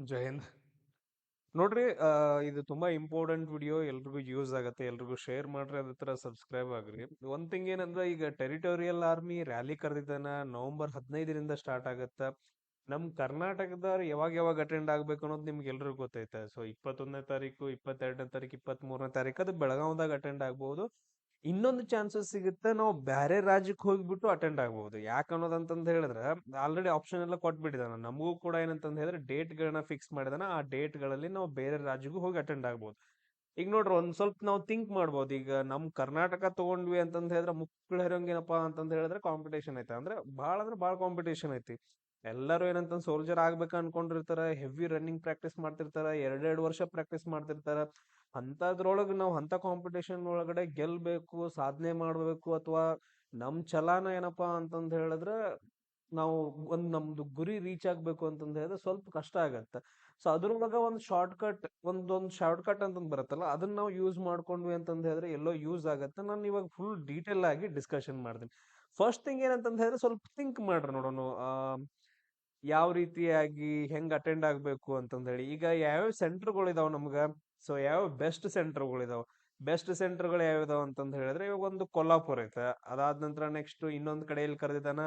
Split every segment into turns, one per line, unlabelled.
ಜೈ ಹಿಂದ್ ನೋಡ್ರಿ ಇದು ತುಂಬಾ ಇಂಪಾರ್ಟೆಂಟ್ ವಿಡಿಯೋ ಎಲ್ರಿಗೂ ಯೂಸ್ ಆಗತ್ತೆ, ಎಲ್ರಿಗೂ ಶೇರ್ ಮಾಡ್ರಿ, ಅದ್ರ ತರ ಸಬ್ಸ್ಕ್ರೈಬ್ ಆಗ್ರಿ. ಒಂದ್ ಥಿಂಗ್ ಏನಂದ್ರೆ, ಈಗ ಟೆರಿಟೋರಿಯಲ್ ಆರ್ಮಿ ರ್ಯಾಲಿ ಕರೆದಿದ್ದಾನ ನವೆಂಬರ್ ಹದಿನೈದರಿಂದ ಸ್ಟಾರ್ಟ್ ಆಗತ್ತ? ನಮ್ ಕರ್ನಾಟಕದವ್ರು ಯಾವಾಗ ಯಾವಾಗ ಅಟೆಂಡ್ ಆಗ್ಬೇಕು ಅನ್ನೋದು ನಿಮ್ಗೆ ಎಲ್ರಿಗೂ ಗೊತ್ತೈತೆ. ಸೊ ಇಪ್ಪತ್ತೊಂದನೇ ತಾರೀಕು, ಇಪ್ಪತ್ತೆರಡನೇ ತಾರೀಕು ಇಪ್ಪತ್ತ್ ಮೂರನೇ ತಾರೀಕು, ಅದು ಬೆಳಗಾವದಾಗ ಅಟೆಂಡ್ ಆಗ್ಬಹುದು ಇನ್ನೊಂದು ಚಾನ್ಸಸ್ ಸಿಗುತ್ತೆ. ನಾವು ಬೇರೆ ರಾಜ್ಯಕ್ಕೆ ಹೋಗ್ಬಿಟ್ಟು ಅಟೆಂಡ್ ಆಗ್ಬಹುದು ಯಾಕೆ ಅನ್ನೋದಂತಂದ್ ಹೇಳಿದ್ರೆ ಆಲ್ರೆಡಿ ಆಪ್ಷನ್ ಎಲ್ಲ ಕೊಟ್ಬಿಟ್ಟಿದಾನ ನಮಗೂ ಕೂಡ ಏನಂತಂದು ಹೇಳಿದ್ರೆ ಡೇಟ್ ಗಳನ್ನ ಫಿಕ್ಸ್ ಮಾಡಿದಾನ. ಆ ಡೇಟ್ಗಳಲ್ಲಿ ನಾವು ಬೇರೆ ರಾಜ್ಯಕ್ಕೂ ಹೋಗಿ ಅಟೆಂಡ್ ಆಗ್ಬಹುದು ಈಗ ನೋಡ್ರಿ, ಒಂದ್ ಸ್ವಲ್ಪ ನಾವು ಥಿಂಕ್ ಮಾಡ್ಬೋದು. ಈಗ ನಮ್ ಕರ್ನಾಟಕ ತಗೊಂಡ್ವಿ ಅಂತಂದ್ ಹೇಳಿದ್ರೆ ಮುಕ್ಕಳು ಏನಪ್ಪಾ ಅಂತಂದ್ ಹೇಳಿದ್ರೆ ಕಾಂಪಿಟೇಷನ್ ಐತೆ. ಅಂದ್ರೆ ಬಹಳ ಅಂದ್ರೆ ಬಹಳ ಕಾಂಪಿಟೇಷನ್ ಐತಿ. ಎಲ್ಲರೂ ಏನಂತ ಸೋಲ್ಜರ್ ಆಗ್ಬೇಕು ಅನ್ಕೊಂಡಿರ್ತಾರ. ಹೆವಿ ರನ್ನಿಂಗ್ ಪ್ರಾಕ್ಟೀಸ್ ಮಾಡ್ತಿರ್ತಾರ. ಎರಡೆರಡು ವರ್ಷ ಪ್ರಾಕ್ಟೀಸ್ ಮಾಡ್ತಿರ್ತಾರ. ಅಂತದ್ರೊಳಗ ನಾವು ಅಂಥ ಕಾಂಪಿಟೇಷನ್ ಒಳಗಡೆ ಗೆಲ್ಲಬೇಕು ಸಾಧನೆ ಮಾಡಬೇಕು ಅಥವಾ ನಮ್ ಛಲಾನ ಏನಪ್ಪಾ ಅಂತಂದ್ ಹೇಳಿದ್ರೆ ನಾವು ಒಂದ್ ನಮ್ದು ಗುರಿ ರೀಚ್ ಆಗ್ಬೇಕು ಅಂತಂದ್ ಹೇಳಿದ್ರೆ ಸ್ವಲ್ಪ ಕಷ್ಟ ಆಗತ್ತೆ. ಸೊ ಅದ್ರೊಳಗ ಒಂದ್ ಶಾರ್ಟ್ಕಟ್ ಒಂದೊಂದು ಶಾರ್ಟ್ಕಟ್ ಶಾರ್ಟ್ ಕಟ್ ಅಂತಂದ್ ಬರುತ್ತಲ್ಲ, ಅದನ್ನ ನಾವು ಯೂಸ್ ಮಾಡ್ಕೊಂಡ್ವಿ ಅಂತಂದ್ ಹೇಳಿದ್ರೆ ಎಲ್ಲೋ ಯೂಸ್ ಆಗತ್ತೆ. ನಾನು ಇವಾಗ ಫುಲ್ ಡೀಟೇಲ್ ಆಗಿ ಡಿಸ್ಕಷನ್ ಮಾಡ್ತೀನಿ. ಫಸ್ಟ್ ಥಿಂಗ್ ಏನಂತಂದು ಹೇಳಿದ್ರೆ ಸ್ವಲ್ಪ ಥಿಂಕ್ ಮಾಡ್ರಿ ನೋಡೋಣ ಯಾವ ರೀತಿಯಾಗಿ ಹೆಂಗ್ ಅಟೆಂಡ್ ಆಗ್ಬೇಕು ಅಂತಂದ ಹೇಳಿ. ಈಗ ಯಾವ್ಯಾವ ಇದಾವ ನಮ್ಗ? ಸೊ ಯಾವ ಬೆಸ್ಟ್ ಸೆಂಟರ್ಗಳು ಇದಾವೆ? ಬೆಸ್ಟ್ ಸೆಂಟರ್ಗಳು ಯಾವ ಅಂತಂದು ಹೇಳಿದ್ರೆ, ಇವಾಗ ಒಂದು ಕೊಲ್ಲಾಪುರ ಐತೆ. ಅದಾದ ನಂತರ ನೆಕ್ಸ್ಟ್ ಇನ್ನೊಂದು ಕಡೆ ಎಲ್ಲಿ ಕರೆದಿದ್ದಾನ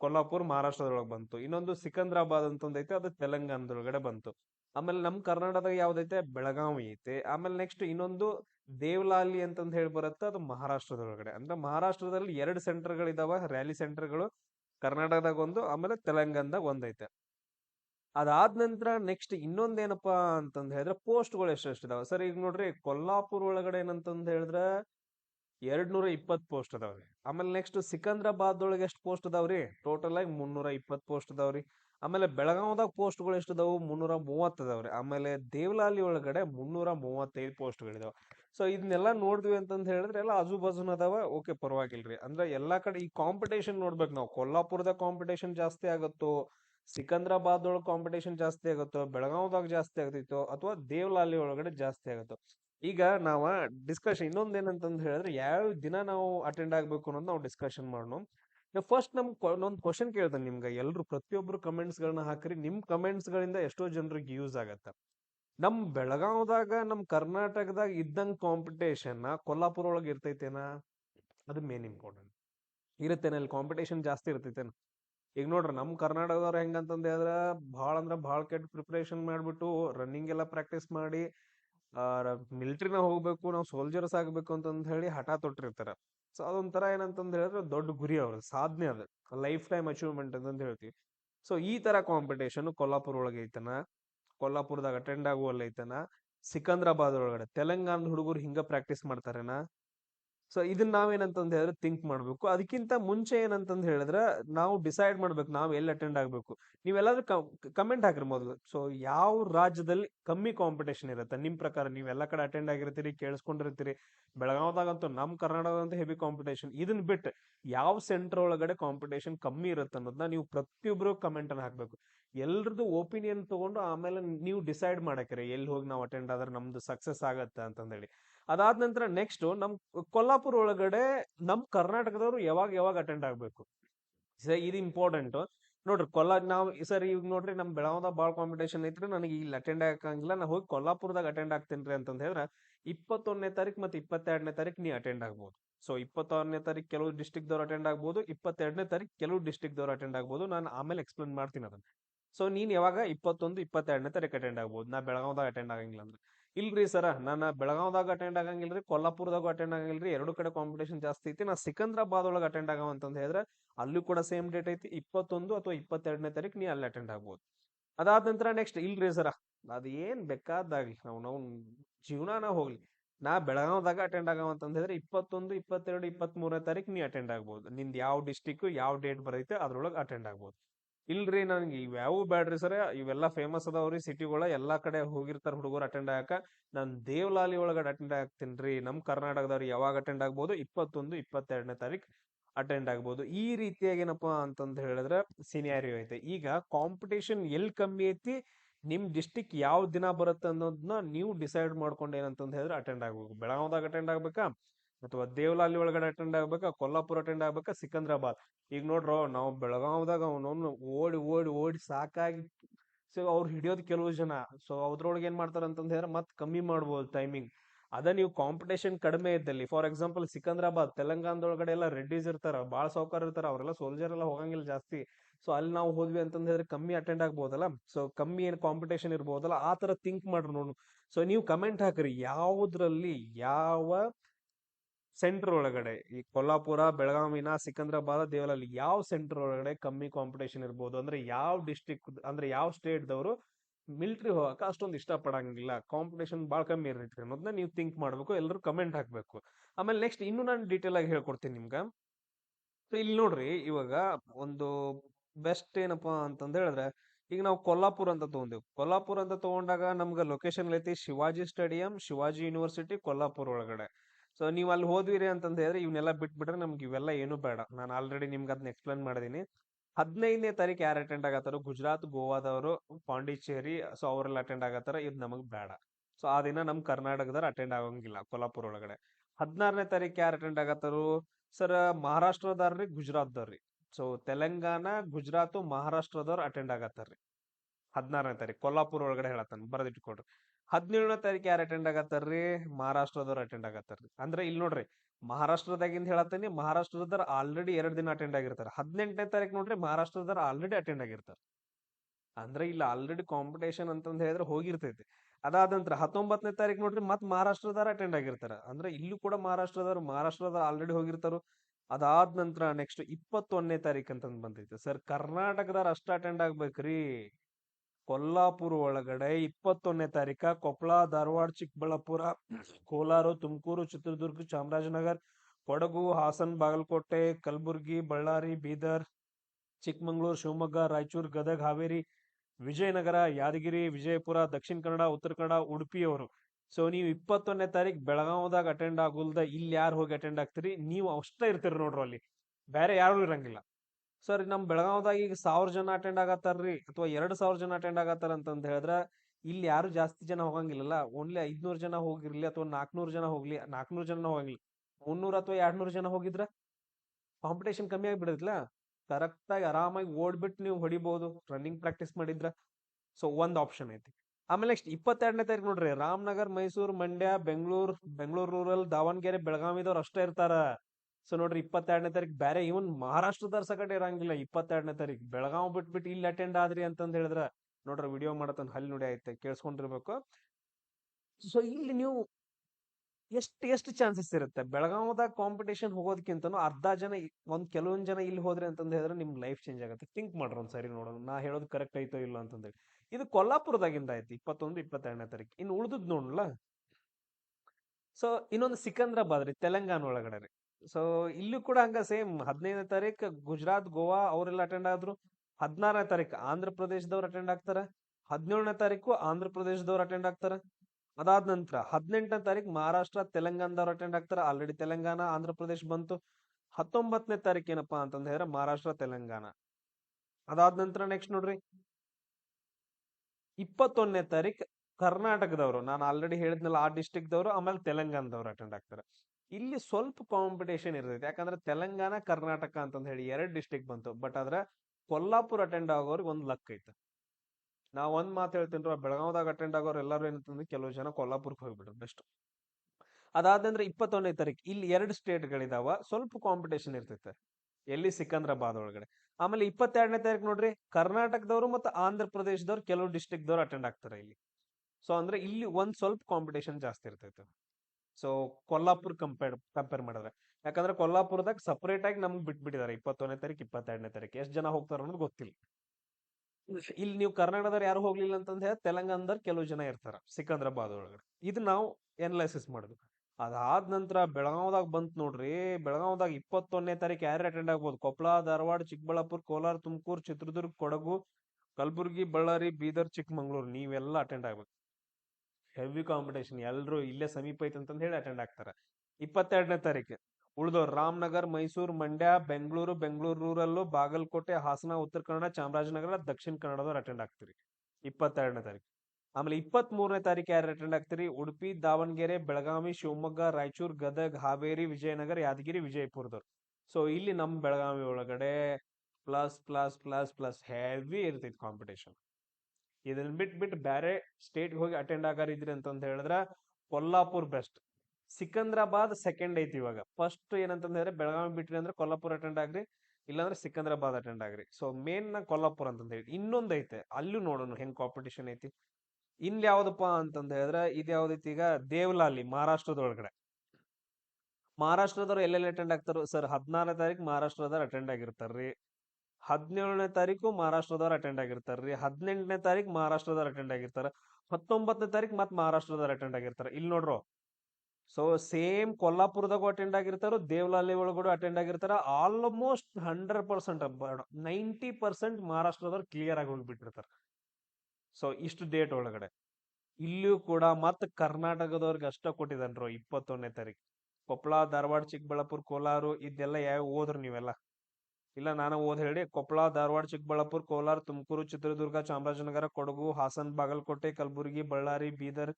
ಕೊಲ್ಲಾಪುರ್ ಮಹಾರಾಷ್ಟ್ರದೊಳಗೆ ಬಂತು. ಇನ್ನೊಂದು ಸಿಕಂದ್ರಾಬಾದ್ ಅಂತ ಒಂದ್ ಐತೆ, ಅದು ತೆಲಂಗಾಣದೊಳಗಡೆ ಬಂತು. ಆಮೇಲೆ ನಮ್ಮ ಕರ್ನಾಟಕದಾಗ ಯಾವ್ದೈತೆ? ಬೆಳಗಾವಿ ಐತೆ. ಆಮೇಲೆ ನೆಕ್ಸ್ಟ್ ಇನ್ನೊಂದು ದೇವಲಾಲಿ ಅಂತಂದು ಹೇಳಿ ಬರುತ್ತೆ, ಅದು ಮಹಾರಾಷ್ಟ್ರದೊಳಗಡೆ. ಅಂದ್ರೆ ಮಹಾರಾಷ್ಟ್ರದಲ್ಲಿ ಎರಡು ಸೆಂಟರ್ಗಳಿದಾವ ರ್ಯಾಲಿ ಸೆಂಟರ್ಗಳು ಕರ್ನಾಟಕದಾಗ ಒಂದು, ಆಮೇಲೆ ತೆಲಂಗಾಣದಾಗ ಒಂದೈತೆ ಅದಾದ ನಂತರ ನೆಕ್ಸ್ಟ್ ಇನ್ನೊಂದೇನಪ್ಪಾ ಅಂತಂದ್ ಹೇಳಿದ್ರೆ ಪೋಸ್ಟ್ಗಳು ಎಷ್ಟೆಷ್ಟು ಇದಾವೆ. ಸರ್, ಈಗ ನೋಡ್ರಿ ಕೊಲ್ಲಾಪುರ್ ಒಳಗಡೆ ಏನಂತಂದ್ ಹೇಳಿದ್ರೆ ಎರಡ್ ನೂರ ಇಪ್ಪತ್ ಪೋಸ್ಟ್ ಅದಾವ್ರಿ ಆಮೇಲೆ ನೆಕ್ಸ್ಟ್ ಸಿಕಂದ್ರಾಬಾದ್ ಒಳಗೆ ಎಷ್ಟು ಪೋಸ್ಟ್ ಅದಾವ್ರಿ ಟೋಟಲ್ ಆಗಿ ಮುನ್ನೂರ ಇಪ್ಪತ್ ಪೋಸ್ಟ್ ಅದಾವ್ರಿ ಆಮೇಲೆ ಬೆಳಗಾವದಾಗ ಪೋಸ್ಟ್ಗಳು ಎಷ್ಟು ಅದಾವು? ಮುನ್ನೂರ ಮೂವತ್ ಅದಾವ್ರಿ ಆಮೇಲೆ ದೇವ್ಲಾಲಿ ಒಳಗಡೆ ಮುನ್ನೂರ ಮೂವತ್ತೈದು ಪೋಸ್ಟ್ಗಳಿದಾವೆ ಸೊ ಇದನ್ನೆಲ್ಲ ನೋಡಿದ್ವಿ ಅಂತಂದ್ ಹೇಳಿದ್ರೆ ಎಲ್ಲ ಆಜು ಬಾಜುನ ಅದಾವ. ಓಕೆ ಪರವಾಗಿಲ್ರಿ. ಅಂದ್ರೆ ಎಲ್ಲಾ ಕಡೆ ಈ ಕಾಂಪಿಟೇಷನ್ ನೋಡ್ಬೇಕು ನಾವು. ಕೊಲ್ಲಾಪುರದ ಕಾಂಪಿಟೇಷನ್ ಜಾಸ್ತಿ ಆಗತ್ತೋ ಸಿಕಂದ್ರಾಬಾದ್ ಒಳಗೆ ಕಾಂಪಿಟೇಷನ್ ಜಾಸ್ತಿ ಆಗುತ್ತೋ, ಬೆಳಗಾವ್ದಾಗ ಜಾಸ್ತಿ ಆಗ್ತಿತ್ತೋ ಅಥವಾ ದೇವ್ಲಾಲಿ ಒಳಗಡೆ ಜಾಸ್ತಿ ಆಗತ್ತೋ? ಈಗ ನಾವ ಡಿಸ್ಕಷನ್ ಇನ್ನೊಂದ್ ಏನಂತಂದ್ ಹೇಳಿದ್ರೆ ಯಾವ ದಿನ ನಾವು ಅಟೆಂಡ್ ಆಗ್ಬೇಕು ಅನ್ನೋದು ನಾವು ಡಿಸ್ಕಷನ್ ಮಾಡೋಣ. ಫಸ್ಟ್ ನಮ್ ಒಂದು ಕ್ವಶನ್ ಕೇಳ್ತಾನೆ ನಿಮ್ಗೆ. ಎಲ್ಲರೂ ಪ್ರತಿಯೊಬ್ರು ಕಮೆಂಟ್ಸ್ ಗಳನ್ನ ಹಾಕ್ರಿ. ನಿಮ್ ಕಮೆಂಟ್ಸ್ ಗಳಿಂದ ಎಷ್ಟೋ ಜನರಿಗೆ ಯೂಸ್ ಆಗತ್ತ. ನಮ್ ಬೆಳಗಾವ್ದಾಗ, ನಮ್ ಕರ್ನಾಟಕದಾಗ ಇದ್ದಂಗ್ ಕಾಂಪಿಟೇಷನ್ ಕೊಲ್ಲಾಪುರ ಒಳಗೆ ಇರ್ತೈತೇನಾ? ಅದು ಮೇನ್ ಇಂಪಾರ್ಟೆಂಟ್ ಇರುತ್ತೇನೆ ಅಲ್ಲಿ ಕಾಂಪಿಟೇಷನ್ ಜಾಸ್ತಿ ಇರ್ತೈತೇನ? ಈಗ ನೋಡ್ರಿ ನಮ್ಮ ಕರ್ನಾಟಕದವ್ರು ಹೆಂಗಂತಂದ ಹೇಳಿದ್ರ ಭಾಳ ಅಂದ್ರ ಭಾಳ ಕೆಟ್ಟ ಪ್ರಿಪರೇಷನ್ ಮಾಡ್ಬಿಟ್ಟು ರನ್ನಿಂಗ್ ಎಲ್ಲ ಪ್ರಾಕ್ಟೀಸ್ ಮಾಡಿ ಮಿಲಿಟರಿನ ಹೋಗ್ಬೇಕು, ನಾವು ಸೋಲ್ಜರ್ಸ್ ಆಗ್ಬೇಕು ಅಂತಂದ ಹೇಳಿ ಹಠ ತೊಟ್ಟಿರ್ತಾರ. ಸೊ ಅದೊಂಥರ ಏನಂತಂದ್ ಹೇಳಿದ್ರೆ ದೊಡ್ಡ ಗುರಿ ಅವ್ರ, ಸಾಧನೆ ಅದ. ಲೈಫ್ ಟೈಮ್ ಅಚೀವ್ಮೆಂಟ್ ಅಂತಂದು ಹೇಳ್ತೀವಿ. ಸೊ ಈ ತರ ಕಾಂಪಿಟೇಷನ್ ಕೊಲ್ಲಾಪುರ ಒಳಗೆ ಐತನ, ಕೊಲ್ಲಾಪುರದಾಗ ಅಟೆಂಡ್ ಆಗುವಲ್ಲ ಐತನ, ಸಿಕಂದ್ರಾಬಾದ್ ಒಳಗಡೆ, ತೆಲಂಗಾಣದ ಹುಡುಗರು ಹಿಂಗ ಪ್ರಾಕ್ಟೀಸ್ ಮಾಡ್ತಾರೇನ? ಸೊ ಇದನ್ನ ನಾವೇನಂತಂದು ಹೇಳಿದ್ರೆ ಥಿಂಕ್ ಮಾಡಬೇಕು. ಅದಕ್ಕಿಂತ ಮುಂಚೆ ಏನಂತಂದು ಹೇಳಿದ್ರೆ ನಾವು ಡಿಸೈಡ್ ಮಾಡ್ಬೇಕು, ನಾವು ಎಲ್ಲಿ ಅಟೆಂಡ್ ಆಗಬೇಕು. ನೀವೆಲ್ಲಾದ್ರೂ ಕಮೆಂಟ್ ಹಾಕ್ರಿ ಮೊದಲು. ಸೊ ಯಾವ ರಾಜ್ಯದಲ್ಲಿ ಕಮ್ಮಿ ಕಾಂಪಿಟೇಷನ್ ಇರುತ್ತೆ? ನಿಮ್ಮ ಪ್ರಕಾರ ನೀವೆಲ್ಲ ಕಡೆ ಅಟೆಂಡ್ ಆಗಿರ್ತೀರಿ, ಕೇಳಿಸ್ಕೊಂಡಿರ್ತೀರಿ. ಬೆಳಗಾವದಾಗಂತೂ ನಮ್ಮ ಕರ್ನಾಟಕದಂತೂ ಹೆವಿ ಕಾಂಪಿಟೇಷನ್ ಇದನ್ನ ಬಿಟ್ಟು ಯಾವ ಸೆಂಟರ್ ಒಳಗಡೆ ಕಾಂಪಿಟೇಷನ್ ಕಮ್ಮಿ ಇರುತ್ತೆ ಅನ್ನೋದನ್ನ ನೀವು ಪ್ರತಿಯೊಬ್ಬರು ಕಮೆಂಟ್ ಅನ್ನ ಹಾಕ್ಬೇಕು. ಎಲ್ರದ್ದು ಒಪಿನಿಯನ್ ತಗೊಂಡು ಆಮೇಲೆ ನೀವು ಡಿಸೈಡ್ ಮಾಡಕ್ರಿ, ಎಲ್ಲಿ ಹೋಗಿ ನಾವು ಅಟೆಂಡ್ ಆದ್ರೆ ನಮ್ದು ಸಕ್ಸಸ್ ಆಗತ್ತೆ ಅಂತಂದೇಳಿ. ಅದಾದ ನಂತರ ನೆಕ್ಸ್ಟ್ ನಮ್ ಕೊಲ್ಲಾಪುರ ಒಳಗಡೆ ನಮ್ ಕರ್ನಾಟಕದವರು ಯಾವಾಗ ಯಾವಾಗ ಅಟೆಂಡ್ ಆಗ್ಬೇಕು? ಇದು ಇಂಪಾರ್ಟೆಂಟ್ ನೋಡ್ರಿ, ಕೊಲ್ಲಾ, ನಾವು ಸರ್ ಈಗ ನೋಡ್ರಿ ನಮ್ ಬೆಳಗಾವದಾಗ ಭಾಳ ಕಾಂಪಿಟೇಷನ್ ಐತ್ರಿ, ನನಗೆ ಇಲ್ಲಿ ಅಟೆಂಡ್ ಆಗಂಗಿಲ್ಲ, ನಾ ಹೋಗಿ ಕೊಲ್ಲಾಪುರದಾಗ ಅಟೆಂಡ್ ಆಗ್ತೇನ್ರಿ ಅಂತಂದ ಹೇಳಿದ್ರೆ ಇಪ್ಪತ್ತೊಂದನೇ ತಾರೀಕು ಮತ್ತೆ ಇಪ್ಪತ್ತೆರಡನೇ ತಾರೀಕು ನೀ ಅಟೆಂಡ್ ಆಗ್ಬೋದು. ಸೊ ಇಪ್ಪತ್ತಾರನೇ ತಾರೀಕು ಕೆಲವು ಡಿಸ್ಟಿಕ್ ದವ್ರು ಅಟೆಂಡ್ ಆಗ್ಬೋದು, ಇಪ್ಪತ್ತೆರಡನೇ ತಾರೀಕು ಕೆಲವು ಡಿಸ್ಟಿಕ್ ದವ್ರು ಅಟೆಂಡ್ ಆಗ್ಬೋದು, ನಾನು ಆಮೇಲೆ ಎಕ್ಸ್ಪ್ಲೇನ್ ಮಾಡ್ತೀನಿ ಅದನ್ನ. ಸೊ ನೀನ್ ಯಾವಾಗ ಇಪ್ಪತ್ತೊಂದು, ಇಪ್ಪತ್ತೆರಡನೇ ತಾರೀಕು ಅಟೆಂಡ್ ಆಗ್ಬೋದು. ನಾ ಬೆಳಗಾವ್ದಾಗ ಅಟೆಂಡ್ ಆಗಂಗಿಲ್ಲ ಅಂದ್ರೆ. ಇಲ್ರಿ ಸರ, ನಾನು ಬೆಳಗಾವ್ದಾಗ ಅಟೆಂಡ್ ಆಗಂಗಿಲ್ಲ ರೀ, ಕೊಲ್ಲಾಪುರದಾಗ ಅಟೆಂಡ್ ಆಗಂಗಿಲ್ಲ ರೀ, ಎರಡು ಕಡೆ ಕಾಂಪಿಟೇಷನ್ ಜಾಸ್ತಿ ಐತಿ. ನಾ ಸಿಕಂದ್ರಾಬಾದ್ ಒಳಗೆ ಅಟೆಂಡ್ ಆಗವ ಅಂತಂದ್ ಹೇಳಿದ್ರೆ ಅಲ್ಲೂ ಕೂಡ ಸೇಮ್ ಡೇಟ್ ಐತಿ. ಇಪ್ಪತ್ತೊಂದು ಅಥವಾ ಇಪ್ಪತ್ತೆರಡನೇ ತಾರೀಕು ನೀ ಅಲ್ಲಿ ಅಟೆಂಡ್ ಆಗ್ಬೋದು. ಅದಾದ ನಂತರ ನೆಕ್ಸ್ಟ್ ಇಲ್ರಿ ಸರ, ಅದ್ ಏನು ಬೇಕಾದಾಗ್ಲಿ. ನಾವು ನಾವು ಜೀವನಾನ ಹೋಗ್ಲಿ. ನಾ ಬೆಳಗಾವ್ದಾಗ ಅಟೆಂಡ್ ಆಗವ ಅಂತಂದು ಹೇಳಿದ್ರೆ ಇಪ್ಪತ್ತೊಂದು, ಇಪ್ಪತ್ತೆರಡು ಇಪ್ಪತ್ತ್ ಮೂರನೇ ತಾರೀಕು ನೀ ಅಟೆಂಡ್ ಆಗ್ಬೋದು. ನಿಂದು ಯಾವ ಡಿಸ್ಟಿಕ್ ಯಾವ ಡೇಟ್ ಬರೈತೆ ಅದ್ರೊಳಗೆ ಅಟೆಂಡ್ ಆಗ್ಬೋದು. ಇಲ್ರಿ ನನ್ಗೆ ಇವ್ಯಾವು ಬ್ಯಾಡ್ರಿ ಸರ್, ಇವೆಲ್ಲ ಫೇಮಸ್ ಅದಾವ್ರಿ ಸಿಟಿಗಳ ಎಲ್ಲಾ ಕಡೆ ಹೋಗಿರ್ತಾರ ಹುಡುಗರು ಅಟೆಂಡ್ ಆಗಕ ನಾನ್ ದೇವಲಾಲಿ ಒಳಗಡೆ ಅಟೆಂಡ್ ಆಗ್ತೀನಿ ನಮ್ ಕರ್ನಾಟಕದವ್ರು ಯಾವಾಗ ಅಟೆಂಡ್ ಆಗ್ಬೋದು? ಇಪ್ಪತ್ತೊಂದು, ಇಪ್ಪತ್ತೆರಡನೇ ತಾರೀಕು ಅಟೆಂಡ್ ಆಗ್ಬೋದು. ಈ ರೀತಿಯಾಗಿ ಏನಪ್ಪ ಅಂತಂದ್ ಹೇಳಿದ್ರೆ ಸಿನಿಯಾರಿಯೋ ಐತೆ. ಈಗ ಕಾಂಪಿಟೇಷನ್ ಎಲ್ಲಿ ಕಮ್ಮಿ ಐತಿ, ನಿಮ್ ಡಿಸ್ಟಿಕ್ ಯಾವ ದಿನ ಬರುತ್ತೆ ಅನ್ನೋದನ್ನ ನೀವು ಡಿಸೈಡ್ ಮಾಡ್ಕೊಂಡು ಏನಂತಂದ್ ಹೇಳಿದ್ರೆ ಅಟೆಂಡ್ ಆಗ್ಬೇಕು. ಬೆಳಗಾವದಾಗ ಅಟೆಂಡ್ ಆಗ್ಬೇಕಾ? ಅಥವಾ ದೇವಲಾಲಿ ಒಳಗಡೆ ಅಟೆಂಡ್ ಆಗ್ಬೇಕಾ, ಕೊಲ್ಲಾಪುರ ಅಟೆಂಡ್ ಆಗ್ಬೇಕಾ, ಸಿಕಂದ್ರಾಬಾದ್. ಈಗ ನೋಡ್ರೋ, ನಾವು ಬೆಳಗಾವದಾಗ ಅವನೊಂದು ಓಡಿ ಓಡಿ ಓಡಿ ಸಾಕಾಗಿ ಸೊ ಅವ್ರು ಹಿಡಿಯೋದು ಕೆಲವು ಜನ. ಸೊ ಅದ್ರೊಳಗೆ ಏನ್ ಮಾಡ್ತಾರ ಅಂತಂದ್ ಹೇಳಿದ್ರೆ ಮತ್ ಕಮ್ಮಿ ಮಾಡ್ಬೋದು ಟೈಮಿಂಗ್ ಅದ ನೀವು ಕಾಂಪಿಟೇಷನ್ ಕಡಿಮೆ ಇದ್ದಲ್ಲಿ ಫಾರ್ ಎಕ್ಸಾಂಪಲ್ ಸಿಕಂದ್ರಾಬಾದ್, ತೆಲಂಗಾಣದೊಳಗಡೆ ಎಲ್ಲ ರೆಡ್ಡಿಸ್ ಇರ್ತಾರ, ಬಾಳ ಸಾವುಕಾರ ಇರ್ತಾರ, ಅವರೆಲ್ಲ ಸೋಲ್ಜರ್ ಎಲ್ಲ ಹೋಗಂಗಿಲ್ಲ ಜಾಸ್ತಿ. ಸೊ ಅಲ್ಲಿ ನಾವು ಹೋದ್ವಿ ಅಂತಂದ್ರೆ ಕಮ್ಮಿ ಅಟೆಂಡ್ ಆಗ್ಬೋದಲ್ಲ? ಸೊ ಕಮ್ಮಿ ಏನ್ ಕಾಂಪಿಟೇಷನ್ ಇರ್ಬೋದಲ್ಲ? ಆ ತರ ಥಿಂಕ್ ಮಾಡ್ರಿ ನೋಡು ಸೊ ನೀವು ಕಮೆಂಟ್ ಹಾಕ್ರಿ, ಯಾವುದ್ರಲ್ಲಿ ಯಾವ ಸೆಂಟರ್ ಒಳಗಡೆ. ಈ ಕೊಲ್ಲಾಪುರ, ಬೆಳಗಾವಿನ ಸಿಕಂದ್ರಾಬಾದ್ ದೇವಲಲ್ಲಿ ಯಾವ ಸೆಂಟರ್ ಒಳಗಡೆ ಕಮ್ಮಿ ಕಾಂಪಿಟೇಷನ್ ಇರ್ಬೋದು? ಅಂದ್ರೆ ಯಾವ ಡಿಸ್ಟಿಕ್ ಅಂದ್ರೆ ಯಾವ ಸ್ಟೇಟ್ ದವರು ಮಿಲಿಟರಿ ಹೋಗಕ್ಕೆ ಅಷ್ಟೊಂದು ಇಷ್ಟ ಪಡಂಗಿಲ್ಲ ಕಾಂಪಿಟೇಷನ್ ಭಾಳ ಕಮ್ಮಿ ಇರುತ್ತೆ ಅನ್ನೋದನ್ನ ನೀವು ಥಿಂಕ್ ಮಾಡ್ಬೇಕು ಎಲ್ಲರೂ ಕಮೆಂಟ್ ಹಾಕ್ಬೇಕು. ಆಮೇಲೆ ನೆಕ್ಸ್ಟ್ ಇನ್ನೂ ನಾನು ಡೀಟೇಲ್ ಆಗಿ ಹೇಳ್ಕೊಡ್ತೀನಿ ನಿಮ್ಗೆ. ಸೊ ಇಲ್ಲಿ ನೋಡ್ರಿ, ಇವಾಗ ಒಂದು ಬೆಸ್ಟ್ ಏನಪ್ಪಾ ಅಂತಂದ ಹೇಳಿದ್ರೆ, ಈಗ ನಾವು ಕೊಲ್ಲಾಪುರ ಅಂತ ತಗೊಂಡೆವು. ಕೊಲ್ಲಾಪುರ ಅಂತ ತಗೊಂಡಾಗ ನಮ್ಗೆ ಲೊಕೇಶನ್ ಐತಿ ಶಿವಾಜಿ ಸ್ಟೇಡಿಯಂ ಶಿವಾಜಿ ಯೂನಿವರ್ಸಿಟಿ ಕೊಲ್ಲಾಪುರ ಒಳಗಡೆ. ಸೊ ನೀವು ಅಲ್ಲಿ ಹೋದ್ವಿರಿ ಅಂತಂದ ಹೇಳಿದ್ರೆ ಇವನ್ನೆಲ್ಲ ಬಿಟ್ಬಿಟ್ರೆ ನಮ್ಗೆ ಇವೆಲ್ಲ ಏನು ಬೇಡ. ನಾನು ಆಲ್ರೆಡಿ ನಿಮ್ಗೆ ಅದನ್ನ ಎಕ್ಸ್ಪ್ಲೇನ್ ಮಾಡಿದೀನಿ. ಹದಿನೈದನೇ ತಾರೀಕು ಯಾರು ಅಟೆಂಡ್ ಆಗತ್ತಾರ? ಗುಜರಾತ್, ಗೋವಾದವರು, ಪಾಂಡಿಚೇರಿ, ಸೊ ಅವರೆಲ್ಲ ಅಟೆಂಡ್ ಆಗತ್ತಾರ? ಇದು ನಮಗ್ ಬೇಡ. ಸೊ, ಆ ದಿನ ನಮ್ ಕರ್ನಾಟಕದವ್ರು ಅಟೆಂಡ್ ಆಗಂಗಿಲ್ಲ ಕೊಲ್ಲಾಪುರ ಒಳಗಡೆ. ಹದಿನಾರನೇ ತಾರೀಕು ಯಾರು ಅಟೆಂಡ್ ಆಗತ್ತಾರು? ಸರ್ ಮಹಾರಾಷ್ಟ್ರದವ್ರಿ ಗುಜರಾತ್ದವ್ರಿ ಸೊ, ತೆಲಂಗಾಣ, ಗುಜರಾತ್, ಮಹಾರಾಷ್ಟ್ರದವ್ರು ಅಟೆಂಡ್ ಆಗತ್ತಾರ್ರಿ. ಹದಿನಾರನೇ ತಾರೀಕು ಕೊಲ್ಲಾಪುರ ಒಳಗಡೆ ಹೇಳತ್ತಾನ, ಬರೆದಿಟ್ಕೊಡ್ರಿ. ಹದಿನೇಳನೇ ತಾರೀಕು ಯಾರು ಅಟೆಂಡ್ ಆಗತ್ತಾರ್ರಿ? ಮಹಾರಾಷ್ಟ್ರದವ್ರು ಅಟೆಂಡ್ ಆಗತ್ತಾರ್ರಿ. ಅಂದ್ರೆ ಇಲ್ಲಿ ನೋಡ್ರಿ, ಮಹಾರಾಷ್ಟ್ರದಾಗಿಂದ ಹೇಳತ್ತೀನಿ, ಮಹಾರಾಷ್ಟ್ರದವ್ರು ಆಲ್ರೆಡಿ ಎರಡು ದಿನ ಅಟೆಂಡ್ ಆಗಿರ್ತಾರೆ. ಹದಿನೆಂಟನೇ ತಾರೀಕು ನೋಡ್ರಿ, ಮಹಾರಾಷ್ಟ್ರದವ್ರು ಆಲ್ರೆಡಿ ಅಟೆಂಡ್ ಆಗಿರ್ತಾರೆ. ಅಂದ್ರೆ ಇಲ್ಲಿ ಆಲ್ರೆಡಿ ಕಾಂಪಿಟೇಷನ್ ಅಂತಂದು ಹೇಳಿದ್ರೆ ಹೋಗಿರ್ತೈತಿ. ಅದಾದ ನಂತರ ಹತ್ತೊಂಬತ್ತನೇ ತಾರೀಕು ನೋಡ್ರಿ, ಮತ್ತೆ ಮಹಾರಾಷ್ಟ್ರದವ್ರು ಅಟೆಂಡ್ ಆಗಿರ್ತಾರೆ. ಅಂದ್ರೆ ಇಲ್ಲೂ ಕೂಡ ಮಹಾರಾಷ್ಟ್ರದವ್ರು ಮಹಾರಾಷ್ಟ್ರದವ್ರು ಆಲ್ರೆಡಿ ಹೋಗಿರ್ತಾರೆ. ಅದಾದ ನಂತರ ನೆಕ್ಸ್ಟ್ ಇಪ್ಪತ್ತೊಂದನೇ ತಾರೀಕು ಅಂತಂದು ಬಂದೈತೆ ಸರ್, ಕರ್ನಾಟಕದವ್ರು ಅಷ್ಟು ಅಟೆಂಡ್ ಆಗ್ಬೇಕ್ರಿ. ಕೊಲ್ಲಾಪುರ ಒಳಗಡೆ ಇಪ್ಪತ್ತೊಂದನೇ ತಾರೀಕ ಕೊಪ್ಪಳ ಧಾರವಾಡ, ಚಿಕ್ಕಬಳ್ಳಾಪುರ, ಕೋಲಾರ, ತುಮಕೂರು, ಚಿತ್ರದುರ್ಗ, ಚಾಮರಾಜನಗರ, ಕೊಡಗು, ಹಾಸನ, ಬಾಗಲಕೋಟೆ, ಕಲಬುರಗಿ, ಬಳ್ಳಾರಿ, ಬೀದರ್, ಚಿಕ್ಕಮಂಗ್ಳೂರು, ಶಿವಮೊಗ್ಗ, ರಾಯಚೂರು, ಗದಗ, ಹಾವೇರಿ, ವಿಜಯನಗರ, ಯಾದಗಿರಿ, ವಿಜಯಪುರ, ದಕ್ಷಿಣ ಕನ್ನಡ, ಉತ್ತರ ಕನ್ನಡ, ಉಡುಪಿಯವರು. ಸೊ ನೀವು ಇಪ್ಪತ್ತೊಂದನೇ ತಾರೀಕು ಬೆಳಗಾವದಾಗ ಅಟೆಂಡ್ ಆಗುಲ್ದ, ಇಲ್ಲಿ ಯಾರು ಹೋಗಿ ಅಟೆಂಡ್ ಆಗ್ತೀರಿ? ನೀವು ಅಷ್ಟೇ ಇರ್ತೀರಿ ನೋಡ್ರಿ ಅಲ್ಲಿ. ಬೇರೆ ಯಾರು ಇರಂಗಿಲ್ಲ. ಸರ್, ನಮ್ ಬೆಳಗಾವದಾಗ ಈಗ ಸಾವಿರ ಜನ ಅಟೆಂಡ್ ಆಗತ್ತಾರ್ರಿ ಅಥವಾ ಎರಡ್ ಸಾವಿರ ಜನ ಅಟೆಂಡ್ ಆಗತ್ತಾರ ಅಂತಂದು ಹೇಳಿದ್ರೆ, ಇಲ್ಲಿ ಯಾರು ಜಾಸ್ತಿ ಜನ ಹೋಗಂಗಿಲ್ಲಲ್ಲ? ಓನ್ಲಿ ಐದ್ನೂರ್ ಜನ ಹೋಗಿರ್ಲಿ ಅಥವಾ ನಾಲ್ಕನೂರ್ ಜನ ಹೋಗ್ಲಿ ನಾಲ್ಕನೂರ್ ಜನ ಹೋಗಂಗಿಲ್ಲ ಮುನ್ನೂರ್ ಅಥವಾ ಎರಡ್ನೂರ್ ಜನ ಹೋಗಿದ್ರ? ಕಾಂಪಿಟೇಷನ್ ಕಮ್ಮಿ ಆಗಿಬಿಡುತ್ತಲ್ಲ ಕರೆಕ್ಟ್ ಆಗಿ ಆರಾಮಾಗಿ ಓಡ್ಬಿಟ್ಟು ನೀವು ಹೊಡಿಬಹುದು ರನ್ನಿಂಗ್ ಪ್ರಾಕ್ಟೀಸ್ ಮಾಡಿದ್ರ. ಸೊ ಒಂದ್ ಆಪ್ಷನ್ ಐತಿ. ಆಮೇಲೆ ನೆಕ್ಸ್ಟ್ ಇಪ್ಪತ್ತೆರಡನೇ ತಾರೀಕು ನೋಡ್ರಿ, ರಾಮನಗರ್, ಮೈಸೂರು, ಮಂಡ್ಯ, ಬೆಂಗಳೂರು ಬೆಂಗಳೂರು ರೂರಲ್ ದಾವಣಗೆರೆ, ಬೆಳಗಾವಿದವ್ರು ಅಷ್ಟೇ ಇರ್ತಾರ. ಸೊ ನೋಡ್ರಿ, ಇಪ್ಪತ್ತೆರಡನೇ ತಾರೀಕು ಬೇರೆ ಇವನ್ ಮಹಾರಾಷ್ಟ್ರದವ್ರ ಸಕಟ್ ಇರಂಗಿಲ್ಲ. ಇಪ್ಪತ್ತೆರಡನೇ ತಾರೀಕು ಬೆಳಗಾವ್ ಬಿಟ್ಬಿಟ್ಟು ಇಲ್ಲಿ ಅಟೆಂಡ್ ಆದ್ರಿ ಅಂತಂದ ಹೇಳಿದ್ರ, ನೋಡ್ರಿ ವಿಡಿಯೋ ಮಾಡತನ್ ಹಲ್ಲಿ ನೋಡಿ ಐತೆ ಕೇಳಿಸ್ಕೊಂಡಿರ್ಬೇಕು. ಸೊ ಇಲ್ಲಿ ನೀವು ಎಷ್ಟು ಎಷ್ಟು ಚಾನ್ಸಸ್ ಇರುತ್ತೆ? ಬೆಳಗಾವದಾಗ ಕಾಂಪಿಟೇಷನ್ ಹೋಗೋದಕ್ಕಿಂತನೂ ಅರ್ಧ ಜನ ಒಂದ್ ಕೆಲವೊಂದ್ ಜನ ಇಲ್ಲಿ ಹೋದ್ರೆ ಅಂತಂದ್ ಹೇಳಿದ್ರೆ ನಿಮ್ ಲೈಫ್ ಚೇಂಜ್ ಆಗುತ್ತೆ. ಥಿಂಕ್ ಮಾಡ್ರಿ ಒಂದ್ ಸರಿ ನೋಡೋಣ. ನಾ ಹೇಳೋದು ಕರೆಕ್ಟ್ ಐತೋ ಇಲ್ಲ ಅಂತಂದೇಳಿ ಇದು ಕೊಲ್ಲಾಪುರದಾಗಿಂದ ಆಯ್ತು, ಇಪ್ಪತ್ತೊಂದು, ಇಪ್ಪತ್ತೆರಡನೇ ತಾರೀಕು ಇನ್ನು ಉಳ್ದದ್ ನೋಡಲ್ಲ ಸೊ ಇನ್ನೊಂದು ಸಿಕಂದ್ರಾಬಾದ್ ರೀ ತೆಲಂಗಾಣ ಒಳಗಡೆ ರೀ ಸೊ ಇಲ್ಲೂ ಕೂಡ ಹಂಗ ಸೇಮ್ ಹದಿನೈದನೇ ತಾರೀಕು ಗುಜರಾತ್, ಗೋವಾ ಅವರೆಲ್ಲ ಅಟೆಂಡ್ ಆದ್ರು. ಹದಿನಾರನೇ ತಾರೀಕು ಆಂಧ್ರ ಪ್ರದೇಶದವ್ರು ಅಟೆಂಡ್ ಆಗ್ತಾರ. ಹದಿನೇಳನೇ ತಾರೀಕು ಆಂಧ್ರ ಪ್ರದೇಶದವ್ರು ಅಟೆಂಡ್ ಆಗ್ತಾರ. ಅದಾದ ನಂತರ ಹದಿನೆಂಟನೇ ತಾರೀಕು ಮಹಾರಾಷ್ಟ್ರ, ತೆಲಂಗಾಣದವ್ರು ಅಟೆಂಡ್ ಆಗ್ತಾರ. ಆಲ್ರೆಡಿ ತೆಲಂಗಾಣ, ಆಂಧ್ರ ಪ್ರದೇಶ ಬಂತು. ಹತ್ತೊಂಬತ್ತನೇ ತಾರೀಕು ಏನಪ್ಪಾ ಅಂತಂದ ಹೇಳಿದ್ರೆ ಮಹಾರಾಷ್ಟ್ರ, ತೆಲಂಗಾಣ. ಅದಾದ ನಂತರ ನೆಕ್ಸ್ಟ್ ನೋಡ್ರಿ. ಇಪ್ಪತ್ತೊಂದನೇ ತಾರೀಕು ಕರ್ನಾಟಕದವರು. ನಾನು ಆಲ್ರೆಡಿ ಹೇಳಿದ್ನಲ್ಲ ಆ ಡಿಸ್ಟಿಕ್ ದವರು, ಆಮೇಲೆ ತೆಲಂಗಾಣದವ್ರು ಅಟೆಂಡ್ ಆಗ್ತಾರೆ. ಇಲ್ಲಿ ಸ್ವಲ್ಪ ಕಾಂಪಿಟೇಷನ್ ಇರ್ತೈತೆ. ಯಾಕಂದ್ರೆ ತೆಲಂಗಾಣ, ಕರ್ನಾಟಕ ಅಂತಂದು ಹೇಳಿ ಎರಡು ಡಿಸ್ಟಿಕ್ ಬಂತು. ಬಟ್ ಆದ್ರೆ ಕೊಲ್ಲಾಪುರ ಅಟೆಂಡ್ ಆಗೋರಿಗೆ ಒಂದು ಲಕ್ ಐತೆ. ನಾ ಒಂದ್ ಮಾತು ಹೇಳ್ತೀನಿ ಬೆಳಗಾವದಾಗ ಅಟೆಂಡ್ ಆಗೋರು ಎಲ್ಲರೂ ಏನಂತಂದ್ರೆ ಕೆಲವು ಜನ ಕೊಲ್ಲಾಪುರಕ್ಕೆ ಹೋಗ್ಬಿಟ್ರು ಬೆಸ್ಟ್ ಅದಾದಂದ್ರೆ ಇಪ್ಪತ್ತೊಂದನೇ ತಾರೀಕು ಇಲ್ಲಿ ಎರಡು ಸ್ಟೇಟ್ಗಳಿದಾವ ಸ್ವಲ್ಪ ಕಾಂಪಿಟೇಷನ್ ಇರ್ತೈತೆ. ಎಲ್ಲಿ? ಸಿಕಂದ್ರಾಬಾದ್ ಒಳಗಡೆ. ಆಮೇಲೆ ಇಪ್ಪತ್ತೆರಡನೇ ತಾರೀಕು ನೋಡ್ರಿ, ಕರ್ನಾಟಕದವರು ಮತ್ತು ಆಂಧ್ರ ಪ್ರದೇಶದವ್ರು ಕೆಲವು ಡಿಸ್ಟಿಕ್ ದವ್ರು ಅಟೆಂಡ್ ಆಗ್ತಾರೆ ಇಲ್ಲಿ. ಸೊ ಅಂದ್ರೆ ಇಲ್ಲಿ ಒಂದ್ ಸ್ವಲ್ಪ ಕಾಂಪಿಟೇಷನ್ ಜಾಸ್ತಿ ಇರ್ತೈತೆ. ಸೊ ಕೊಲ್ಲಾಪುರ್ ಕಂಪೇರ್ ಕಂಪೇರ್ ಮಾಡಿದ್ರೆ. ಯಾಕಂದ್ರೆ ಕೊಲ್ಲಾಪುರದಾಗ ಸಪರೇಟ್ ಆಗಿ ನಮ್ಗೆ ಬಿಟ್ಬಿಟ್ಟಿದ್ದಾರೆ ಇಪ್ಪತ್ತೊಂದನೇ ತಾರೀಕು ಇಪ್ಪತ್ತೆರಡನೇ ತಾರೀಕು ಎಷ್ಟು ಜನ ಹೋಗ್ತಾರ ಅನ್ನೋದು ಗೊತ್ತಿಲ್ಲ. ಇಲ್ಲಿ ನೀವು ಕರ್ನಾಟಕದವ್ರು ಯಾರು ಹೋಗ್ಲಿಲ್ಲ ಅಂತಂದ್ರೆ ಹೇಳಿ ತೆಲಂಗಾಣದ ಕೆಲವು ಜನ ಇರ್ತಾರ, ಸಿಕಂದ್ರಾಬಾದ್ ಒಳಗಡೆ. ಇದು ನಾವು ಎನಲೈಸಿಸ್ ಮಾಡುದು. ಅದಾದ ನಂತರ ಬೆಳಗಾವದಾಗ ಬಂತು ನೋಡ್ರಿ, ಬೆಳಗಾವದಾಗ ಇಪ್ಪತ್ತೊಂದನೇ ತಾರೀಕು ಯಾರು ಅಟೆಂಡ್ ಆಗ್ಬೋದು? ಕೊಪ್ಪಳ ಧಾರವಾಡ, ಚಿಕ್ಕಬಳ್ಳಾಪುರ, ಕೋಲಾರ, ತುಮಕೂರು, ಚಿತ್ರದುರ್ಗ, ಕೊಡಗು, ಕಲಬುರಗಿ, ಬಳ್ಳಾರಿ, ಬೀದರ್, ಚಿಕ್ಕಮಂಗ್ಳೂರು, ನೀವೆಲ್ಲ ಅಟೆಂಡ್ ಆಗ್ಬೇಕು. ಹೆವಿ ಕಾಂಪಿಟೇಷನ್ ಎಲ್ಲರೂ ಇಲ್ಲೇ ಸಮೀಪ ಐತೆ ಅಂತಂದು ಹೇಳಿ ಅಟೆಂಡ್ ಆಗ್ತಾರೆ. ಇಪ್ಪತ್ತೆರಡನೇ ತಾರೀಕು ಉಳಿದವ್ರು ರಾಮನಗರ್, ಮೈಸೂರು, ಮಂಡ್ಯ, ಬೆಂಗಳೂರು ಬೆಂಗಳೂರು ಬಾಗಲಕೋಟೆ, ಹಾಸನ, ಉತ್ತರ ಕನ್ನಡ, ಚಾಮರಾಜನಗರ, ದಕ್ಷಿಣ ಕನ್ನಡದವ್ರು ಅಟೆಂಡ್ ಆಗ್ತೀರಿ. ಇಪ್ಪತ್ತೆರಡನೇ ತಾರೀಕು ಆಮೇಲೆ ಇಪ್ಪತ್ತ್ ಮೂರನೇ ತಾರೀಕು ಯಾರು ಅಟೆಂಡ್ ಆಗ್ತೀರಿ? ಉಡುಪಿ, ದಾವಣಗೆರೆ, ಬೆಳಗಾವಿ, ಶಿವಮೊಗ್ಗ, ರಾಯಚೂರು, ಗದಗ್, ಹಾವೇರಿ, ವಿಜಯನಗರ, ಯಾದಗಿರಿ, ವಿಜಯಪುರದವ್ರು. ಸೊ ಇಲ್ಲಿ ನಮ್ಮ ಬೆಳಗಾವಿ ಒಳಗಡೆ plus plus plus plus heavy ಇರ್ತೈತಿ ಕಾಂಪಿಟೇಷನ್ ಇದನ್ನ ಬಿಟ್ ಬಿಟ್ ಬೇರೆ ಸ್ಟೇಟ್ ಹೋಗಿ ಅಟೆಂಡ್ ಆಗಾರಿದ್ರಿ ಅಂತಂದ್ ಹೇಳಿದ್ರ ಕೊಲ್ಲಾಪುರ್ ಬೆಸ್ಟ್ ಸಿಕಂದ್ರಾಬಾದ್ ಸೆಕೆಂಡ್ ಐತಿ ಇವಾಗ. ಫಸ್ಟ್ ಏನಂತಂದ್ ಹೇಳಿದ್ರೆ ಬೆಳಗಾವಿ ಬಿಟ್ರಿ ಅಂದ್ರೆ ಕೊಲ್ಲಾಪುರ್ ಅಟೆಂಡ್ ಆಗ್ರಿ, ಇಲ್ಲಾಂದ್ರೆ ಸಿಕಂದ್ರಾಬಾದ್ ಅಟೆಂಡ್ ಆಗ್ರಿ. ಸೊ ಮೇನ್ನ ಕೊಲ್ಲಾಪುರ್ ಅಂತಂದ್ ಹೇಳಿ. ಇನ್ನೊಂದ್ ಐತೆ, ಅಲ್ಲೂ ನೋಡೋಣ ಹೆಂಗ್ ಕಾಂಪಿಟೇಷನ್ ಐತಿ. ಇನ್ ಯಾವ್ದಪ್ಪ ಅಂತಂದ ಹೇಳಿದ್ರೆ ಇದ್ ಯಾವ್ದೈತಿ ಈಗ ದೇವಲಾಲಿ, ಮಹಾರಾಷ್ಟ್ರದೊಳಗಡೆ. ಮಹಾರಾಷ್ಟ್ರದವ್ರು ಎಲ್ಲೆಲ್ಲಿ ಅಟೆಂಡ್ ಆಗ್ತಾರೋ, ಸರ್ ಹದಿನಾರನೇ ತಾರೀಕು ಮಹಾರಾಷ್ಟ್ರದವ್ರು ಅಟೆಂಡ್ ಆಗಿರ್ತಾರ್ರಿ. ಹದಿನೇಳನೇ ತಾರೀಕು ಮಹಾರಾಷ್ಟ್ರದವ್ರು ಅಟೆಂಡ್ ಆಗಿರ್ತಾರ್ರಿ ಹದಿನೆಂಟನೇ ತಾರೀಕು ಮಹಾರಾಷ್ಟ್ರದವ್ರು ಅಟೆಂಡ್ ಆಗಿರ್ತಾರ. ಹತ್ತೊಂಬತ್ತನೇ ತಾರೀಕು ಮತ್ತೆ ಮಹಾರಾಷ್ಟ್ರದವ್ರು ಅಟೆಂಡ್ ಆಗಿರ್ತಾರ. ಇಲ್ಲಿ ನೋಡ್ರು. ಸೊ ಸೇಮ್ ಕೊಲ್ಲಾಪುರದಾಗ ಅಟೆಂಡ್ ಆಗಿರ್ತಾರೋ, ದೇವಲಾಲಿ ಒಳಗಡೆ ಅಟೆಂಡ್ ಆಗಿರ್ತಾರ. Almost hundred percent ninety percent ಮಹಾರಾಷ್ಟ್ರದವ್ರು clear ಆಗಿ ಹೋಗ್ಬಿಟ್ಟಿರ್ತಾರೆ ಸೊ ಇಷ್ಟು ಡೇಟ್ ಒಳಗಡೆ. ಇಲ್ಲಿಯೂ ಕೂಡ ಮತ್ತೆ ಕರ್ನಾಟಕದವ್ರಿಗೆ ಅಷ್ಟ ಕೊಟ್ಟಿದ್ದಾನ್ರು, ಇಪ್ಪತ್ತೊಂದನೇ ತಾರೀಕು. ಕೊಪ್ಪಳ ಧಾರವಾಡ, ಚಿಕ್ಕಬಳ್ಳಾಪುರ, ಕೋಲಾರ, ಇದೆಲ್ಲ ಯಾವ ಹೋದ್ರು ನೀವೆಲ್ಲ. ಇಲ್ಲ, ನಾನು ಓದ್ ಹೇಳಿ. ಕೊಪ್ಪಳ ಧಾರವಾಡ, ಚಿಕ್ಕಬಳ್ಳಾಪುರ, ಕೋಲಾರ, ತುಮಕೂರು, ಚಿತ್ರದುರ್ಗ, ಚಾಮರಾಜನಗರ, ಕೊಡಗು, ಹಾಸನ್, ಬಾಗಲಕೋಟೆ, ಕಲಬುರಗಿ, ಬಳ್ಳಾರಿ, ಬೀದರ್,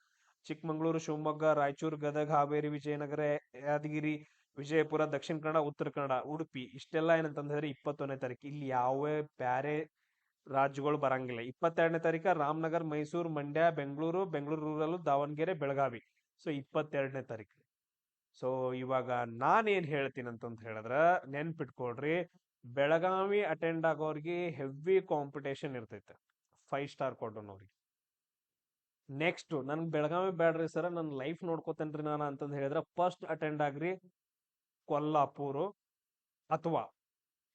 ಚಿಕ್ಕಮಗಳೂರು, ಶಿವಮೊಗ್ಗ, ರಾಯಚೂರು, ಗದಗ, ಹಾವೇರಿ, ವಿಜಯನಗರ, ಯಾದಗಿರಿ, ವಿಜಯಪುರ, ದಕ್ಷಿಣ ಕನ್ನಡ, ಉತ್ತರ ಕನ್ನಡ, ಉಡುಪಿ ಇಷ್ಟೆಲ್ಲ ಏನಂತಂದ್ರೆ ಇಪ್ಪತ್ತೊಂದನೇ ತಾರೀಕು. ಇಲ್ಲಿ ಯಾವ ಬ್ಯಾರೆ ರಾಜ್ಯಗಳು ಬರಂಗಿಲ್ಲ. ಇಪ್ಪತ್ತೆರಡನೇ ತಾರೀಕ ರಾಮನಗರ್, ಮೈಸೂರು, ಮಂಡ್ಯ, ಬೆಂಗಳೂರು ಬೆಂಗಳೂರು ರೂರಲ್ ದಾವಣಗೆರೆ, ಬೆಳಗಾವಿ. ಸೊ, ಇಪ್ಪತ್ತೆರಡನೇ ತಾರೀಕು. ಸೊ, ಇವಾಗ ನಾನೇನ್ ಹೇಳ್ತೀನಿ ಅಂತಂತ ಹೇಳಿದ್ರ ನೆನ್ಪಿಟ್ಕೊಳ್ರಿ. ಬೆಳಗಾವಿ ಅಟೆಂಡ್ ಆಗೋರಿಗೆ ಹೆವಿ ಕಾಂಪಿಟೇಷನ್ ಇರ್ತೈತೆ. ಫೈವ್ ಸ್ಟಾರ್ ಕೊಡೋನವ್ರಿಗೆ ನೆಕ್ಸ್ಟ್ ನನ್ಗೆ ಬೆಳಗಾವಿ ಬ್ಯಾಡ್ರಿ ಸರ್ ನನ್ನ ಲೈಫ್ ನೋಡ್ಕೋತೇನ್ರಿ ನಾನು ಅಂತಂದು ಹೇಳಿದ್ರೆ ಫಸ್ಟ್ ಅಟೆಂಡ್ ಆಗ್ರಿ ಕೊಲ್ಲಾಪುರ ಅಥವಾ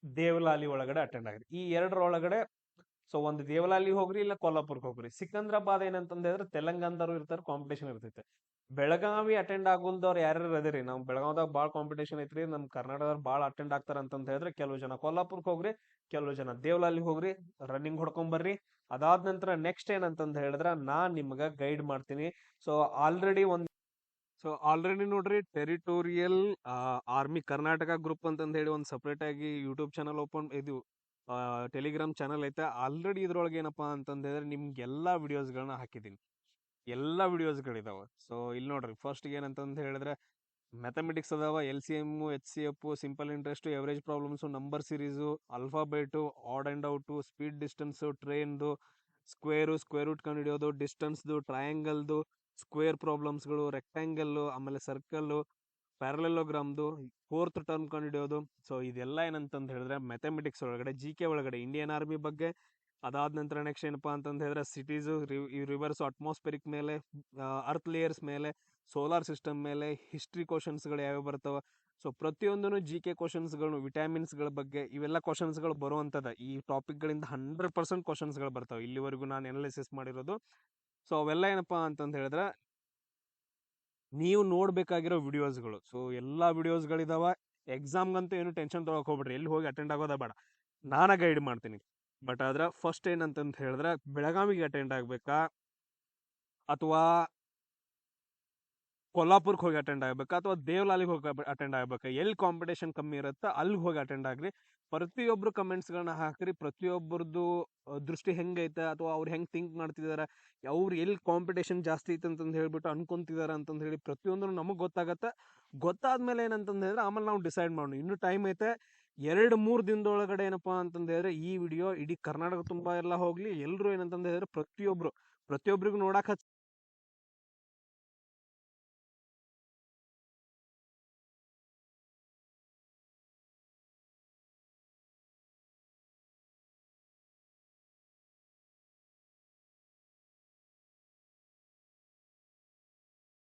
ದೇವಲಾಲಿ ಒಳಗಡೆ ಅಟೆಂಡ್ ಆಗ್ರಿ. ಈ ಎರಡರ ಒಳಗಡೆ ಸೊ ಒಂದು ದೇವಲಾಲಿ ಹೋಗ್ರಿ, ಇಲ್ಲ ಕೊಲ್ಲಾಪುರ್ಗೆ ಹೋಗ್ರಿ. ಸಿಕಂದ್ರಾಬಾದ್ ಏನಂತಂದ್ರೆ ತೆಲಂಗಾಣದವ್ರು ಇರ್ತಾರೆ ಕಾಂಪಿಟೇಷನ್ ಇರ್ತೈತೆ. ಬೆಳಗಾವಿ ಅಟೆಂಡ್ ಆಗುಲ್ದವ್ರು ಯಾರ್ಯಾರು ಅದಿರಿ ನಾವು ಬೆಳಗಾವ್ದಾಗ ಭಾಳ ಕಾಂಪಿಟೇಷನ್ ಐತ್ರಿ. ನಮ್ ಕರ್ನಾಟಕದವ್ರು ಭಾಳ ಅಟೆಂಡ್ ಆಗ್ತಾರ ಅಂತ ಹೇಳಿದ್ರೆ ಕೆಲವು ಜನ ಕೊಲ್ಲಾಪುರಕ್ಕೆ ಹೋಗ್ರಿ, ಕೆಲವು ಜನ ದೇವಲಾಲಿ ಹೋಗ್ರಿ ರನ್ನಿಂಗ್ ಹೊಡ್ಕೊಂಡ್ ಬರ್ರಿ. ಅದಾದ ನಂತರ ನೆಕ್ಸ್ಟ್ ಏನಂತಂದ್ ಹೇಳಿದ್ರ ನಾ ನಿಮ್ಗ ಗೈಡ್ ಮಾಡ್ತೀನಿ. ಸೊ ಆಲ್ರೆಡಿ ಒಂದ್ ಸೊ ಆಲ್ರೆಡಿ ನೋಡ್ರಿ ಟೆರಿಟೋರಿಯಲ್ ಆರ್ಮಿ ಕರ್ನಾಟಕ ಗ್ರೂಪ್ ಅಂತಂದ ಹೇಳಿ ಒಂದು ಸಪ್ರೇಟ್ ಆಗಿ ಯೂಟ್ಯೂಬ್ ಚಾನಲ್ ಓಪನ್ ಇದು ಟೆಲಿಗ್ರಾಮ್ ಚಾನಲ್ ಐತೆ. ಆಲ್ರೆಡಿ ಇದ್ರೊಳಗೆ ಏನಪ್ಪಾ ಅಂತಂದ್ ಹೇಳಿದ್ರೆ ನಿಮ್ಗೆ ಎಲ್ಲಾ ವಿಡಿಯೋಸ್ಗಳನ್ನ ಹಾಕಿದ್ದೀನಿ ಎಲ್ಲಾ ವಿಡಿಯೋಸ್ಗಳಿದಾವೆ. ಸೊ ಇಲ್ಲಿ ನೋಡ್ರಿ ಫಸ್ಟ್ ಏನಂತಂದು ಹೇಳಿದ್ರೆ ಮ್ಯಾಥಮೆಟಿಕ್ಸ್ ಅದಾವ L C M H C F simple interest average problems number series alphabet odd and out speed distance ಟ್ರೈನ್ದು square square root ಕಂಡುಹಿಡಿಯೋದು ಡಿಸ್ಟೆನ್ಸ್ದು ಟ್ರಯಾಂಗಲ್ದು ಸ್ಕ್ವೇರ್ ಪ್ರಾಬ್ಲಮ್ಸ್ಗಳು ರೆಕ್ಟ್ಯಾಂಗಲ್ಲು ಆಮೇಲೆ ಸರ್ಕಲ್ಲು ಪ್ಯಾರಲೆಲೋಗ್ರಾಮ್ದು ಫೋರ್ತ್ ಟರ್ಮ್ ಕಂಡು ಹಿಡಿಯೋದು. ಸೊ ಇದೆಲ್ಲ ಏನಂತಂದು ಹೇಳಿದ್ರೆ ಮ್ಯಾಥಮೆಟಿಕ್ಸ್ ಒಳಗಡೆ ಜಿ ಕೆ ಒಳಗಡೆ ಇಂಡಿಯನ್ ಆರ್ಮಿ ಬಗ್ಗೆ ಅದಾದ ನಂತರ ನೆಕ್ಸ್ಟ್ ಏನಪ್ಪ ಅಂತಂದು ಹೇಳಿದ್ರೆ ಸಿಟೀಸು ರಿವರ್ಸ್ ಅಟ್ಮಾಸ್ಫಿಯರಿಕ್ ಮೇಲೆ ಅರ್ತ್ ಲೇಯರ್ಸ್ ಮೇಲೆ ಸೋಲಾರ್ ಸಿಸ್ಟಮ್ ಮೇಲೆ ಹಿಸ್ಟ್ರಿ ಕ್ವಶನ್ಸ್ಗಳು ಯಾವ್ಯಾವ ಬರ್ತವೆ? ಸೊ ಪ್ರತಿಯೊಂದೂ ಜಿ ಕೆ ಕ್ವಶನ್ಸ್ಗಳು ವಿಟಾಮಿನ್ಸ್ಗಳ ಬಗ್ಗೆ ಇವೆಲ್ಲ ಕ್ವಶನ್ಸ್ಗಳು ಬರುವಂಥದ್ದು ಈ ಟಾಪಿಕ್ಗಳಿಂದ ಹಂಡ್ರೆಡ್ ಪರ್ಸೆಂಟ್ ಕ್ವಶನ್ಸ್ಗಳು ಬರ್ತವೆ. ಇಲ್ಲಿವರೆಗೂ ನಾನು ಅನಾಲಿಸಿಸ್ ಮಾಡಿರೋದು. ಸೊ ಅವೆಲ್ಲ ಏನಪ್ಪಾ ಅಂತಂದು ಹೇಳಿದ್ರೆ, ನೀವು ನೋಡಬೇಕಾಗಿರೋ ವಿಡಿಯೋಸ್ಗಳು ಸೊ ಎಲ್ಲ ವಿಡಿಯೋಸ್ಗಳಿದಾವೆ ಎಕ್ಸಾಮ್ಗಂತೂ ಏನು ಟೆನ್ಷನ್ ತೊಗೊಳಕ್ಕೆ ಹೋಗ್ಬಿಡ್ರಿ. ಎಲ್ಲಿ ಹೋಗಿ ಅಟೆಂಡ್ ಆಗೋದ ಬೇಡ. ನಾನ ಗೈಡ್ ಮಾಡ್ತೀನಿ. ಬಟ್ ಆದ್ರೆ ಫಸ್ಟ್ ಏನಂತಂತ ಹೇಳಿದ್ರೆ, ಬೆಳಗಾವಿಗೆ ಅಟೆಂಡ್ ಆಗ್ಬೇಕಾ? ಅಥವಾ ಕೊಲ್ಲಾಪುರ್ಗೆ ಹೋಗಿ ಅಟೆಂಡ್ ಆಗ್ಬೇಕಾ? ಅಥವಾ ದೇವಲಾಲಿಗೆ ಹೋಗಿ ಅಟೆಂಡ್ ಆಗ್ಬೇಕಾ? ಎಲ್ಲಿ ಕಾಂಪಿಟೇಷನ್ ಕಮ್ಮಿ ಇರುತ್ತೆ ಅಲ್ಲಿಗೆ ಹೋಗಿ ಅಟೆಂಡ್ ಆಗ್ರಿ. ಪ್ರತಿಯೊಬ್ರು ಕಮೆಂಟ್ಸ್ಗಳನ್ನ ಹಾಕ್ರಿ ಪ್ರತಿಯೊಬ್ಬರದ್ದು ದೃಷ್ಟಿ ಹೆಂಗೈತೆ, ಅಥವಾ ಅವ್ರು ಹೆಂಗ್ ಥಿಂಕ್ ಮಾಡ್ತಿದ್ದಾರೆ ಅವ್ರು ಎಲ್ಲಿ ಕಾಂಪಿಟೇಷನ್ ಜಾಸ್ತಿ ಐತೆ ಅಂತಂದು ಹೇಳ್ಬಿಟ್ಟು ಅನ್ಕೊಂತಿದಾರೆ ಅಂತಂದು ಹೇಳಿ ಪ್ರತಿಯೊಂದು ನಮಗೆ ಗೊತ್ತಾಗತ್ತೆ. ಗೊತ್ತಾದ್ಮೇಲೆ ಏನಂತಂದು ಹೇಳಿದ್ರೆ, ಆಮೇಲೆ ನಾವು ಡಿಸೈಡ್ ಮಾಡೋಣ. ಇನ್ನೂ ಟೈಮ್ ಐತೆ ಎರಡು ಮೂರು ದಿನದೊಳಗಡೆ ಏನಪ್ಪಾ ಅಂತಂದ ಹೇಳಿದ್ರೆ, ಈ ವಿಡಿಯೋ ಇಡೀ ಕರ್ನಾಟಕ ತುಂಬಾ ಎಲ್ಲ ಹೋಗ್ಲಿ. ಎಲ್ಲರೂ ಏನಂತಂದು ಹೇಳಿದ್ರೆ ಪ್ರತಿಯೊಬ್ರು ಪ್ರತಿಯೊಬ್ಬರಿಗೂ ನೋಡಕ್ಕೆ